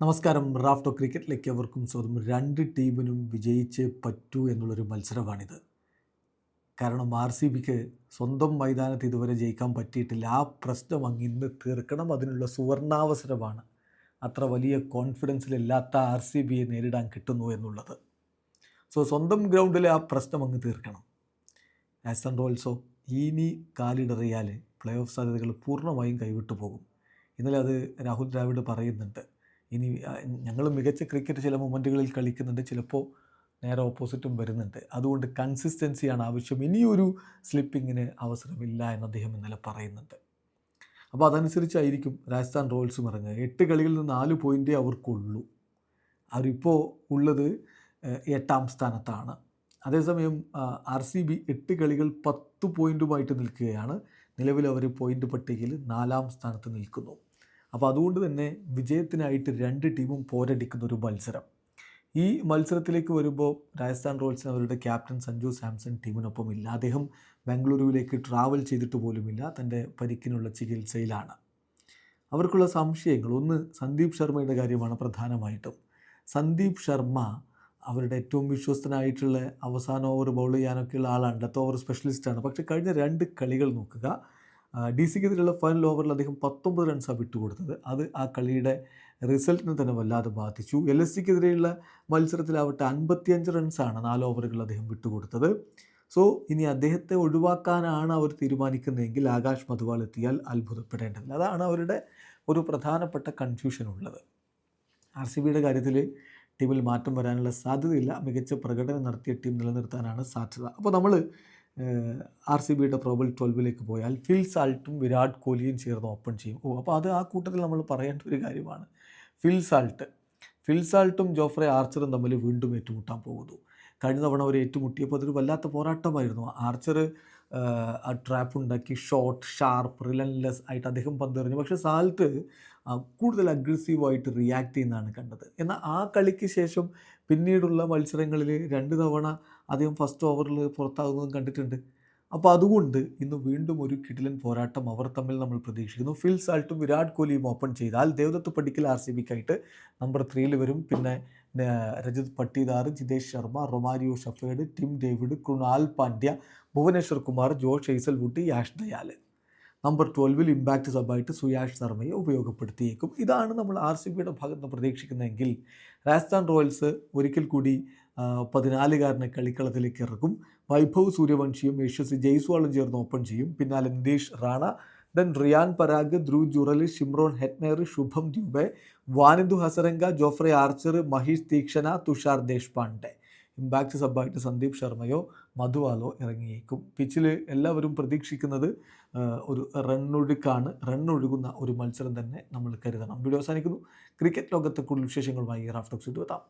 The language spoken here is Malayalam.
നമസ്കാരം. റാഫ്റ്റോ ക്രിക്കറ്റിലേക്ക് അവർക്കും സ്വാഗതം. രണ്ട് ടീമിനും വിജയിച്ചേ പറ്റൂ എന്നുള്ളൊരു മത്സരമാണിത്. കാരണം ആർ സി ബിക്ക് സ്വന്തം മൈതാനത്ത് ഇതുവരെ ജയിക്കാൻ പറ്റിയിട്ടില്ല. ആ പ്രശ്നം അങ്ങ് ഇന്ന് തീർക്കണം. അതിനുള്ള സുവർണാവസരമാണ്. അത്ര വലിയ കോൺഫിഡൻസിലില്ലാത്ത ആർ സി ബിയെ നേരിടാൻ കിട്ടുന്നു എന്നുള്ളത്. സോ സ്വന്തം ഗ്രൗണ്ടിൽ ആ പ്രശ്നം അങ്ങ് തീർക്കണം. ആസ് ആൻഡ് ഓൾസോ ഇനി കാലിടറിയാൽ പ്ലേ ഓഫ് സാധ്യതകൾ പൂർണമായും കൈവിട്ടു പോകും ഇന്നലെ അത് രാഹുൽ ദ്രാവിഡ് പറയുന്നുണ്ട്. ഇനി ഞങ്ങൾ മികച്ച ക്രിക്കറ്റ് ചില മൊമെന്റുകളിൽ കളിക്കുന്നുണ്ട്. ചിലപ്പോൾ നേരെ ഓപ്പോസിറ്റും വരുന്നുണ്ട്. അതുകൊണ്ട് കൺസിസ്റ്റൻസിയാണ് ആവശ്യം. ഇനിയൊരു സ്ലിപ്പിങ്ങിന് അവസരമില്ല എന്ന് അദ്ദേഹം ഇന്നലെ പറയുന്നുണ്ട്. അപ്പോൾ അതനുസരിച്ചായിരിക്കും രാജസ്ഥാൻ റോയൽസ് ഇറങ്ങുക. എട്ട് കളികളിൽ നിന്ന് നാല് പോയിന്റേ അവർക്കുള്ളൂ. അവരിപ്പോൾ ഉള്ളത് എട്ടാം സ്ഥാനത്താണ്. അതേസമയം ആർ സി ബി എട്ട് കളികൾ പത്ത് പോയിന്റുമായിട്ട് നിൽക്കുകയാണ്. നിലവിൽ അവർ പോയിന്റ് പട്ടികയിൽ നാലാം സ്ഥാനത്ത് നിൽക്കുന്നു. അപ്പോൾ അതുകൊണ്ട് തന്നെ വിജയത്തിനായിട്ട് രണ്ട് ടീമും പോരടിക്കുന്ന ഒരു മത്സരം. ഈ മത്സരത്തിലേക്ക് വരുമ്പോൾ രാജസ്ഥാൻ റോയൽസിന് അവരുടെ ക്യാപ്റ്റൻ സഞ്ജു സാംസൺ ടീമിനൊപ്പം ഇല്ല അദ്ദേഹം ബാംഗ്ലൂരുവിലേക്ക് ട്രാവൽ ചെയ്തിട്ട് പോലുമില്ല. തന്റെ പരിക്കിനുള്ള ചികിത്സയിലാണ്. അവർക്കുള്ള സംശയങ്ങൾ. ഒന്ന് സന്ദീപ് ശർമ്മയുടെ കാര്യമാണ് പ്രധാനമായിട്ടും. സന്ദീപ് ശർമ്മ അവരുടെ ഏറ്റവും വിശ്വസ്തനായിട്ടുള്ള അവസാന ഓവർ ബൗൾ ചെയ്യാനൊക്കെയുള്ള ആളാണ്. ഡെത്ത് ഓവർ സ്പെഷ്യലിസ്റ്റാണ് പക്ഷേ കഴിഞ്ഞ രണ്ട് കളികൾ നോക്കുക. ഡി സിക്കെതിരെയുള്ള ഫൈനൽ ഓവറിൽ അദ്ദേഹം പത്തൊമ്പത് റൺസാണ് വിട്ടുകൊടുത്തത്. അത് ആ കളിയുടെ റിസൾട്ടിനെ തന്നെ വല്ലാതെ ബാധിച്ചു. എൽ എസ് സിക്കെതിരെയുള്ള മത്സരത്തിലാവട്ടെ അൻപത്തിയഞ്ച് റൺസാണ് നാല് ഓവറുകൾ അദ്ദേഹം വിട്ടുകൊടുത്തത്. സോ ഇനി അദ്ദേഹത്തെ ഒഴിവാക്കാനാണ് അവർ തീരുമാനിക്കുന്നതെങ്കിൽ ആകാശ് മധുവാൾ എത്തിയാൽ അത്ഭുതപ്പെടേണ്ടതില്ല. അതാണ് അവരുടെ ഒരു പ്രധാനപ്പെട്ട കൺഫ്യൂഷൻ ഉള്ളത്. ആർ സി ബിയുടെ കാര്യത്തിൽ ടീമിൽ മാറ്റം വരാനുള്ള സാധ്യതയില്ല. മികച്ച പ്രകടനം നടത്തിയ ടീം നിലനിർത്താനാണ് സാധ്യത. അപ്പോൾ നമ്മൾ ആർ സി ബിയുടെ പ്രോബൽ ട്വൽവിലേക്ക് പോയാൽ ഫിൽ സാൾട്ടും വിരാട് കോഹ്ലിയും ചേർന്ന് ഓപ്പൺ ചെയ്യും. ഓ അപ്പോൾ അത് ആ കൂട്ടത്തിൽ നമ്മൾ പറയേണ്ട ഒരു കാര്യമാണ്. ഫിൽ സാൾട്ട്. ഫിൽ സാൾട്ടും ജോഫ്രെ ആർച്ചറും തമ്മിൽ വീണ്ടും ഏറ്റുമുട്ടാൻ പോകുന്നു. കഴിഞ്ഞ തവണ അവർ ഏറ്റുമുട്ടിയപ്പോൾ അതൊരു വല്ലാത്ത പോരാട്ടമായിരുന്നു. ആർച്ചർ ആ ട്രാപ്പ് ഉണ്ടാക്കി ഷോർട്ട് ഷാർപ്പ് റിലൻലെസ് ആയിട്ട് അദ്ദേഹം പന്തെറിഞ്ഞു പക്ഷേ സാൾട്ട് കൂടുതൽ അഗ്രസീവായിട്ട് റിയാക്ട് ചെയ്യുന്നതാണ് കണ്ടത്. എന്നാൽ ആ കളിക്ക് ശേഷം പിന്നീടുള്ള മത്സരങ്ങളിൽ രണ്ട് തവണ അദ്ദേഹം ഫസ്റ്റ് ഓവറിൽ പുറത്താകുന്നതും കണ്ടിട്ടുണ്ട്. അപ്പോൾ അതുകൊണ്ട് ഇന്ന് വീണ്ടും ഒരു കിടിലൻ പോരാട്ടം അവർ തമ്മിൽ നമ്മൾ പ്രതീക്ഷിക്കുന്നു. ഫിൽ സാൾട്ടും വിരാട് കോഹ്ലിയും ഓപ്പൺ ചെയ്താൽ ദേവദത്ത് പടിക്കൽ ആർ സി ബിക്കായിട്ട് നമ്പർ ത്രീയിൽ വരും. പിന്നെ Rajat Patidar Jitesh Sharma Romario Shepherd Tim David Krunal Pandya Bhuvneshwar Kumar Josh Hazlewood Yash Dayal number ട്വൽവിൽ impact സബായിട്ട് സുയാഷ് ശർമ്മയെ ഉപയോഗപ്പെടുത്തിയേക്കും. ഇതാണ് നമ്മൾ ആർ സി ബിയുടെ ഭാഗത്ത് നിന്ന് പ്രതീക്ഷിക്കുന്നതെങ്കിൽ രാജസ്ഥാൻ റോയൽസ് ഒരിക്കൽ കൂടി പതിനാലുകാരനെ കളിക്കളത്തിലേക്ക് ഇറക്കും. വൈഭവ് സൂര്യവംശിയും യശസ്വി ജയ്സ്വാളും ചേർന്ന് ഓപ്പൺ ചെയ്യും. പിന്നാലെ Nitish Rana then Riyan Parag Dhruv ജുറലി Shimron Hetmyer Shubham Dubey Wanindu Hasaranga Jofra Archer Maheesh Theekshana Tushar Deshpande. Impact സബ്ബായിട്ട് Sandeep ശർമ്മയോ മധുവാലോ ഇറങ്ങിയേക്കും. പിച്ചിൽ എല്ലാവരും പ്രതീക്ഷിക്കുന്നത് ഒരു റണ്ണൊഴുക്കാണ് റണ്ണൊഴുകുന്ന ഒരു മത്സരം തന്നെ നമ്മൾ കരുതണം. വീഡിയോ അവസാനിക്കുന്നു. ക്രിക്കറ്റ് ലോകത്തെ കൂടുതൽ വിശേഷങ്ങളുമായി റാഫ്റ്റോക്സ് എത്താം.